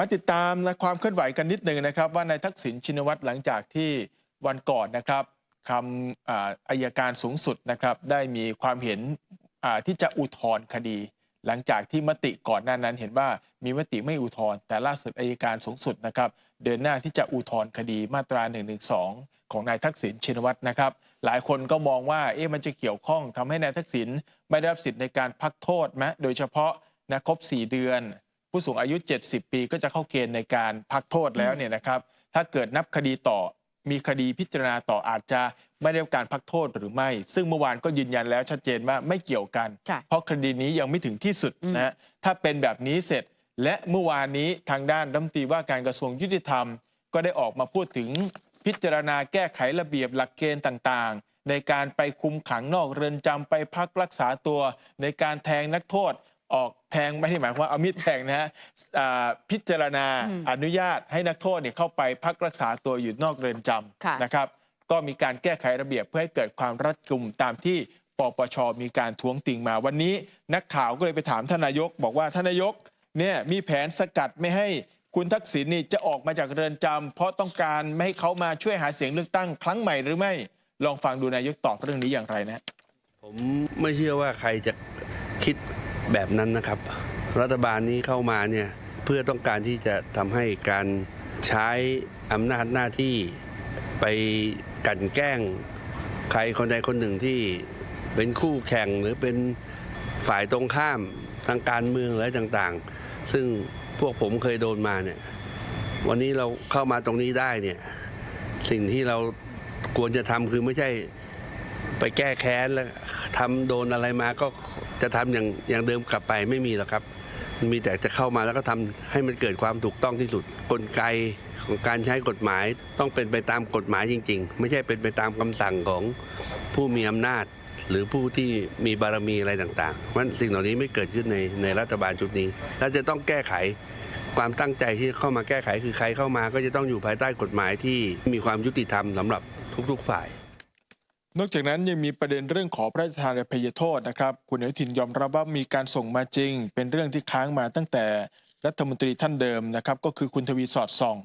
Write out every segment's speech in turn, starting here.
มาติดตามและความเคลื่อนไหวกันนิดหนึ่งนะครับ ว่านายทักษิณชินวัตรหลังจากที่วันก่อนนะครับคำอายการสูงสุดนะครับได้มีความเห็นที่จะอุทธรณ์คดี หลังจากที่มติก่อนหน้านั้นเห็นว่ามีมติไม่อุทธรณ์แต่ล่าสุดอายการสูงสุดนะครับ เดินหน้าที่จะอุทธรณ์คดีมาตรา1นึของนายทักษิณชินวัตรนะครับ หลายคนก็มองว่าเอ๊ะมันจะเกี่ยวข้องทำให้นายทักษิณไม่ได้รับสิทธิ์ในการพักโทษไหมโดยเฉพาะนะครบ 4 เดือน ผู้สูงอายุ 70 ปีก็จะเข้าเกณฑ์ในการพักโทษแล้วเนี่ยนะครับ ถ้าเกิดนับคดีต่อมีคดีพิจารณาต่ออาจจะไม่ได้รับการพักโทษหรือไม่ ซึ่งเมื่อวานก็ยืนยันแล้วชัดเจนว่าไม่เกี่ยวกัน ค่ะเพราะคดีนี้ยังไม่ถึงที่สุดนะฮะถ้าเป็นแบบนี้เสร็จ และเมื่อวานนี้ทางด้านรัฐมนตรีว่าการกระทรวงยุติธรรม ก็ได้ออกมาพูดถึงพิจารณาแก้ไขระเบียบหลักเกณฑ์ต่างๆ ในการไปคุมขังนอกเรือนจำไปพักรักษาตัว ในการแทงนักโทษ ออกแทงไม่ได้หมายความว่าเอามีดแทงนะฮะอ่าพิจารณาอืมอนุญาตให้นักโทษเนี่ยเข้าไปพักรักษาตัวอยู่นอกเรือนจค่ะำนะครับ ก็มีการแก้ไขระเบียบเพื่อให้เกิดความรัดกุมตามที่ปปชมีการท้วงติงมาวันนี้นักข่าวก็เลยไปถามท่านนายก บอกว่าท่านนายกเนี่ยมีแผนสกัดไม่ให้คุณทักษิณนี่จะออกมาจากเรือนจำเพราะต้องการไม่ให้เขามาช่วยหาเสียงเลือกตั้งครั้งใหม่หรือไม่ลองฟังดูนายกตอบเรื่องนี้อย่างไรนะ ผมไม่เชื่อว่าใครจะคิด แบบนั้นนะครับ รัฐบาลนี้เข้ามาเนี่ยเพื่อต้องการที่จะทำให้การใช้อำนาจหน้าที่ไปกันแกล้งใครคนใดคนหนึ่งที่เป็นคู่แข่งหรือเป็นฝ่ายตรงข้ามทางการเมืองอะไรต่างๆ ซึ่งพวกผมเคยโดนมาเนี่ยวันนี้เราเข้ามาตรงนี้ได้เนี่ยสิ่งที่เราควรจะทำคือไม่ใช่ไปแก้แค้นแล้วทำโดนอะไรมาก็ จะทำอย่างอย่างเดิมกลับไปไม่มีหรอกครับ มีแต่จะเข้ามาแล้วก็ทำให้มันเกิดความถูกต้องที่สุดกลไกของการใช้กฎหมายต้องเป็นไปตามกฎหมายจริง ๆ ไม่ใช่เป็นไปตามคำสั่งของผู้มีอำนาจ หรือผู้ที่มีบารมีอะไรต่างๆเพราะฉะนั้นสิ่งเหล่านี้ไม่เกิดขึ้นในในรัฐบาลชุดนี้ และจะต้องแก้ไขความตั้งใจที่เข้ามาแก้ไขคือใครเข้ามาก็จะต้องอยู่ภายใต้กฎหมายที่มีความยุติธรรมสำหรับทุก ๆ ฝ่าย นอกจากนั้นยังมีประเด็นเรื่องขอพระราชทานอภัยโทษนะครับ คุณอนุทินยอมรับว่ามีการส่งมาจริง เป็นเรื่องที่ค้างมาตั้งแต่รัฐมนตรีท่านเดิมนะครับ ก็คือคุณทวีสอดส่อง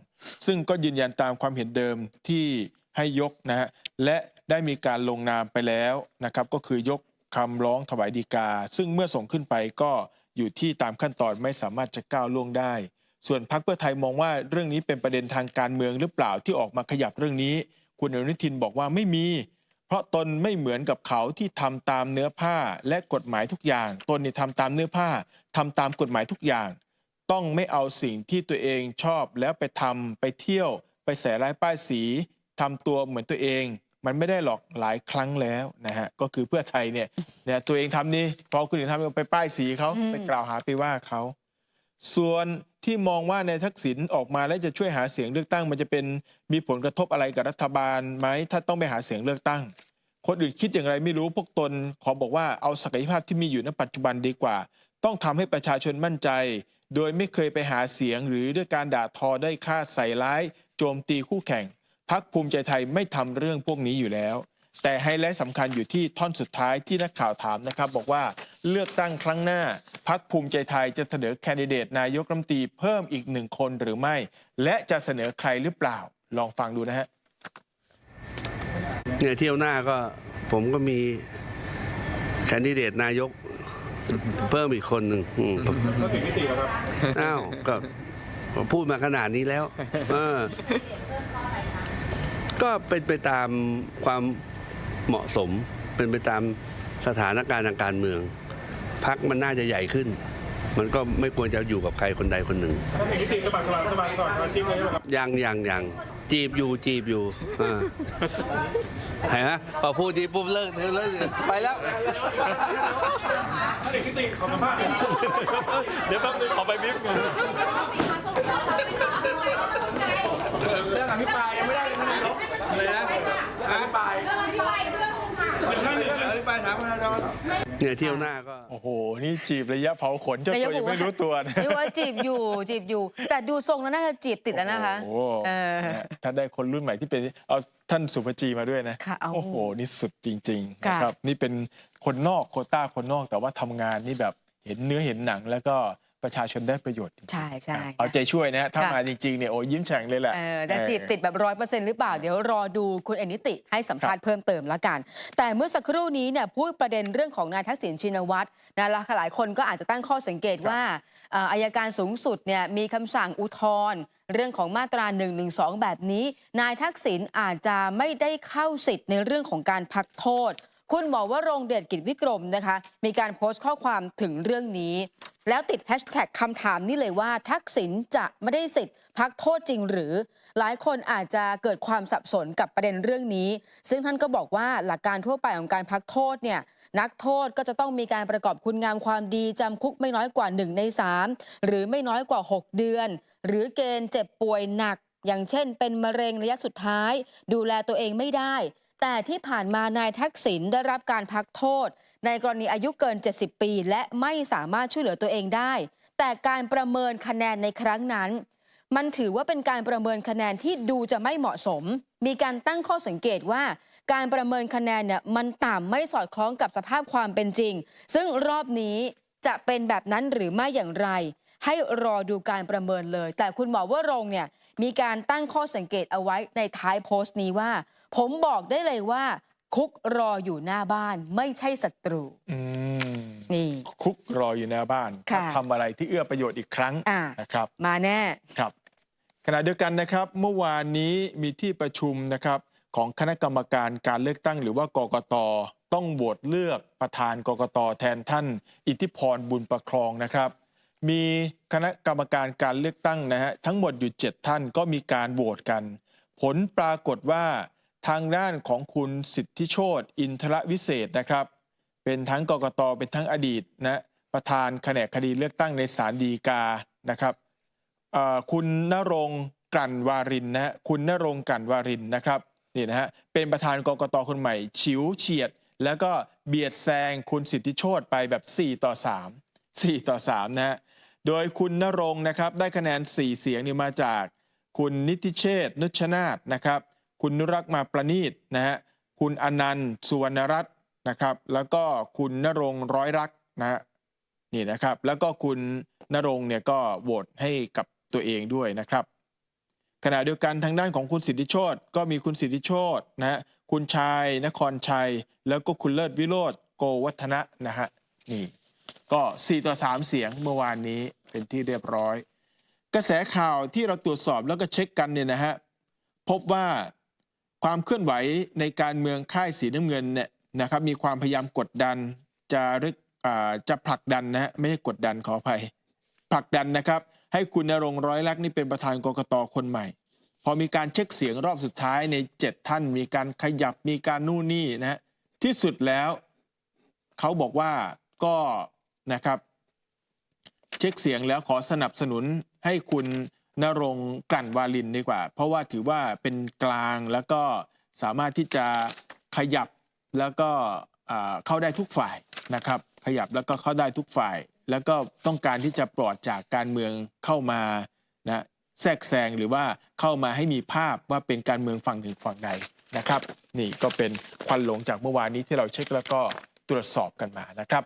ซึ่งก็ยืนยันตามความเห็นเดิมที่ให้ยกนะฮะและได้มีการลงนามไปแล้วนะครับ ก็คือยกคำร้องถวายดีกา ซึ่งเมื่อส่งขึ้นไปก็อยู่ที่ตามขั้นตอนไม่สามารถจะก้าวล่วงได้ ส่วนพรรคเพื่อไทยมองว่าเรื่องนี้เป็นประเด็นทางการเมืองหรือเปล่าที่ออกมาขยับเรื่องนี้ คุณอนุทินบอกว่าไม่มี เพราะตนไม่เหมือนกับเขาที่ทำตามเนื้อผ้าและกฎหมายทุกอย่าง ตนนี่ทำตามเนื้อผ้าทำตามกฎหมายทุกอย่าง ต้องไม่เอาสิ่งที่ตัวเองชอบแล้วไปทำไปเที่ยว ไปใส่ร้ายป้ายสีทำตัวเหมือนตัวเอง มันไม่ได้หรอกหลายครั้งแล้วนะฮะก็คือเพื่อไทยเนี่ยเนี่ยตัวเองทำนี่พอคุณอื่นทำไปป้ายสีเขาอืมไปกล่าวหาไปว่าเขา ส่วนที่มองว่าในทักษิณออกมาแล้วจะช่วยหาเสียงเลือกตั้ง มันจะเป็นมีผลกระทบอะไรกับรัฐบาลไหมถ้าต้องไปหาเสียงเลือกตั้ง คนอื่นคิดอย่างไรไม่รู้พวกตน ขอบอกว่าเอาศักยภาพที่มีอยู่ในปัจจุบันดีกว่า ต้องทำให้ประชาชนมั่นใจ โดยไม่เคยไปหาเสียงหรือด้วยการด่าทอได้ค่าใส่ร้าย โจมตีคู่แข่งพักภูมิใจไทยไม่ทำเรื่องพวกนี้อยู่แล้ว แต่ไฮไลท์สำคัญอยู่ที่ท่อนสุดท้ายที่นักข่าวถามนะครับ บอกว่าเลือกตั้งครั้งหน้าพักภูมิใจไทยจะเสนอแคนดิเดตนายกรัฐมนตรีเพิ่มอีกหนึ่งคนหรือไม่ และจะเสนอใครหรือเปล่า ลองฟังดูนะฮะเนี่ยเที่ยวหน้าก็ผมก็มีแคนดิเดตนายกเพิ่มอีกคนหนึ่งอืมก็ถึงมิติแล้วครับอ้าวก็พูดมาขนาดนี้แล้ว เออ ก็เป็นไปตามความ เหมาะสมเป็นไปตามสถานการณ์ทางการเมืองพักมันน่าจะใหญ่ขึ้น มันก็ไม่ควรจะอยู่กับใครคนใดคนหนึ่งถ้าถึงมิติสมัครสมัครสมัครก่อนวันที่เลยครับยังยังยังจีบอยู่จีบอยู่อ่าเห็นไหมพอพูดทีปุ๊บเลิกเลิกไปแล้วถ้าถึงมิติขอสัมภาษณ์เดี๋ยวแป๊บนึงขอไปบิ๊กก่อนเรื่องอภิปรายยังไม่ได้เลยนะนายกอะไรนะอภิปรายไปถามประชาชน เนี่ยเที่ยวหน้าก็ โอ้โห นี่จีบระยะเผาขนเจ้าตัวยังไม่รู้ตัวนะเรียกว่าจีบอยู่จีบอยู่ แต่ดูทรงแล้วน่าจะจีบติดแล้วนะคะโอ้โหเออนะถ้าได้คนรุ่นใหม่ที่เป็นเอาท่านสุภจีมาด้วยนะค่ะเอาโอ้โห นี่สุดจริงๆค่ะนะครับ นี่เป็นคนนอกโควต้าคนนอกแต่ว่าทำงานนี่แบบเห็นเนื้อเห็นหนังแล้วก็ ประชาชนได้ประโยชน์จริงๆใช่ใช่ เอาใจช่วยนะฮะถ้าค่ะ มาจริงๆเนี่ยโอ้ยิ้มแฉ่งเลยแหละ เออจะจีบติดแบบร้อยเปอร์เซ็นต์หรือเปล่า เดี๋ยวรอดูคุณเอนิติให้สัมภาษณ์เพิ่มเติมแล้วกัน แต่เมื่อสักครู่นี้เนี่ยพูดประเด็นเรื่องของนายทักษิณชินวัตรนะแล้วหลายคนก็อาจจะตั้งข้อสังเกตว่าเอ่ออายการสูงสุดเนี่ยมีคำสั่งอุทธรณ์เรื่องของมาตรา1นึแบบนี้ นายทักษิณอาจจะไม่ได้เข้าสิทธิ์ในเรื่องของการพักโทษ คุณหมอวรงค์เดชกิจวิกรมนะคะ มีการโพสต์ข้อความถึงเรื่องนี้ แล้วติดแฮชแท็กคำถามนี่เลยว่าทักษิณจะไม่ได้สิทธิ์พักโทษจริงหรือ หลายคนอาจจะเกิดความสับสนกับประเด็นเรื่องนี้ ซึ่งท่านก็บอกว่าหลักการทั่วไปของการพักโทษเนี่ยนักโทษก็จะต้องมีการประกอบคุณงามความดีจำคุกไม่น้อยกว่า 1 ใน 3 หรือไม่น้อยกว่า 6 เดือน หรือเกณฑ์เจ็บป่วยหนัก อย่างเช่นเป็นมะเร็งระยะสุดท้าย ดูแลตัวเองไม่ได้ แต่ที่ผ่านมานายทักษิณได้รับการพักโทษ ในกรณีอายุเกิน 70 ปี และไม่สามารถช่วยเหลือตัวเองได้ แต่การประเมินคะแนนในครั้งนั้น มันถือว่าเป็นการประเมินคะแนนที่ดูจะไม่เหมาะสม มีการตั้งข้อสังเกตว่า การประเมินคะแนนเนี่ยมันต่ำไม่สอดคล้องกับสภาพความเป็นจริง ซึ่งรอบนี้จะเป็นแบบนั้นหรือไม่อย่างไร ให้รอดูการประเมินเลย แต่คุณหมอว่ารงเนี่ยมีการตั้งข้อสังเกตเอาไว้ในท้ายโพสต์นี้ว่า ผมบอกได้เลยว่า คุกรออยู่หน้าบ้านไม่ใช่ศัตรูอืมนี่ คุกรออยู่หน้าบ้านค่ะ ทำอะไรที่เอื้อประโยชน์อีกครั้งอ่านะครับ มาแน่ ครับขณะเดียวกันนะครับเมื่อวานนี้มีที่ประชุมนะครับของคณะกรรมการการเลือกตั้งหรือว่ากกตต้องโหวตเลือกประธานกกตแทนท่าน อิทธิพรบุญประครองนะครับ มีคณะกรรมการการเลือกตั้งนะฮะทั้งหมดอยู่ 7 ท่านก็มีการโหวตกัน ผลปรากฏว่า ทางด้านของคุณสิทธิโชตอินทรวิเศษนะครับ เป็นทั้งกกตเป็นทั้งอดีตนะประธานแผนกคดีเลือกตั้งในศาลฎีกานะครับคุณนรงกลั่นวารินนะฮะคุณนรงกลั่นวารินนะครับนี่นะฮะเป็นประธานกกตคนใหม่ฉิวเฉียด แล้วก็เบียดแซงคุณสิทธิโชตไปแบบ 4 ต่อ 3 4 ต่อ3นะฮะโดยคุณนรงนะครับได้คะแนน 4 เสียงนี่มาจาก คุณนิติเชษนุชนาธนะครับ คุณนุรักษ์มาประณีตนะฮะคุณอนันต์สุวรรณรัตน์นะครับ แล้วก็คุณนรงร้อยรักนะฮะนี่นะครับ แล้วก็คุณนรงเนี่ยก็โหวตให้กับตัวเองด้วยนะครับ ขณะเดียวกันทางด้านของคุณสิทธิโชตก็มีคุณสิทธิโชตนะฮะคุณชายนครชัย แล้วก็คุณเลิศวิโรธโกวัฒนะนะฮะนี่ก็ 4 ต่อ 3 เสียงเมื่อวานนี้เป็นที่เรียบร้อย กระแสข่าวที่เราตรวจสอบแล้วก็เช็คกันเนี่ยนะฮะพบว่า ความเคลื่อนไหวในการเมืองค่ายสีน้ำเงินเนี่ยนะครับมีความพยายามกดดันจะรึกอ่าจะผลักดันนะฮะไม่ใช่กดดันขออภัยผลักดันนะครับ ให้คุณนรงร้อยลักษณ์นี่เป็นประธานกกตคนใหม่ พอมีการเช็คเสียงรอบสุดท้ายใน 7 ท่าน มีการขยับมีการนู่นนี่นะฮะที่สุดแล้วเขาบอกว่าก็นะครับ เช็คเสียงแล้วขอสนับสนุนให้คุณ นรงกลั่นวาลินดีกว่า เพราะว่าถือว่าเป็นกลางแล้วก็สามารถที่จะขยับแล้วก็เข้าได้ทุกฝ่ายนะครับ ขยับแล้วก็เข้าได้ทุกฝ่าย แล้วก็ต้องการที่จะปลอดจากการเมืองเข้ามานะแทรกแซงหรือว่าเข้ามาให้มีภาพว่าเป็นการเมืองฝั่งหนึ่งฝั่งใดนะครับ นี่ก็เป็นควันหลงจากเมื่อวานนี้ที่เราเช็คแล้วก็ตรวจสอบกันมานะครับ